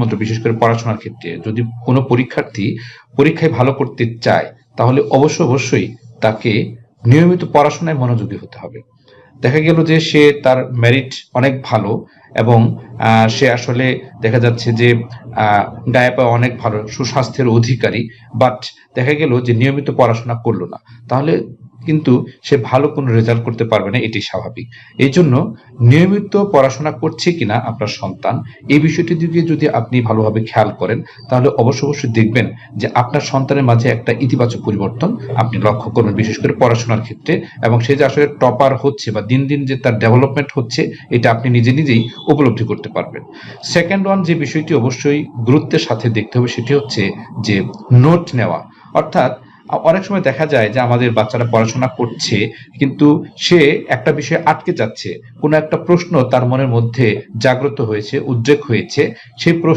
মতো বিশেষ করে পড়াশোনার ক্ষেত্রে। যদি কোনো পরীক্ষার্থী পরীক্ষায় ভালো করতে চায়, তাহলে অবশ্য অবশ্যই তাকে নিয়মিত পড়াশোনায় মনোযোগী হতে হবে। দেখা গেল যে সে তার মেরিট অনেক ভালো এবং সে আসলে দেখা যাচ্ছে যে পায়ে অনেক ভালো, সুস্বাস্থ্যের অধিকারী বাট দেখা গেল যে নিয়মিত পড়াশোনা করল না। তাহলে কিন্তু সে ভালো কোনো রেজাল্ট করতে পারবে না, এটি স্বাভাবিক। এই জন্য নিয়মিত পড়াশোনা করছে কিনা আপনার সন্তান, এই বিষয়টির দিকে যদি আপনি ভালোভাবে খেয়াল করেন, তাহলে অবশ্য অবশ্যই দেখবেন যে আপনার সন্তানের মাঝে একটা ইতিবাচক পরিবর্তন আপনি লক্ষ্য করবেন বিশেষ করে পড়াশোনার ক্ষেত্রে। এবং সে যে আসলে টপার হচ্ছে বা দিন দিন যে তার ডেভেলপমেন্ট হচ্ছে, এটা আপনি নিজে নিজেই উপলব্ধি করতে পারবেন। সেকেন্ড ওয়ান যে বিষয়টি অবশ্যই গুরুত্বের সাথে দেখতে হবে, সেটি হচ্ছে যে নোট নেওয়া। অর্থাৎ অনেক সময় দেখা যায় যে আমাদের বাচ্চারা পড়াশোনা করছে, কিন্তু সে একটা বিষয়ে আটকে যাচ্ছে। কোনো একটা প্রশ্ন তার মনের মধ্যে জাগ্রত হয়েছে, উদ্রেক হয়েছে। সেই প্রশ্ন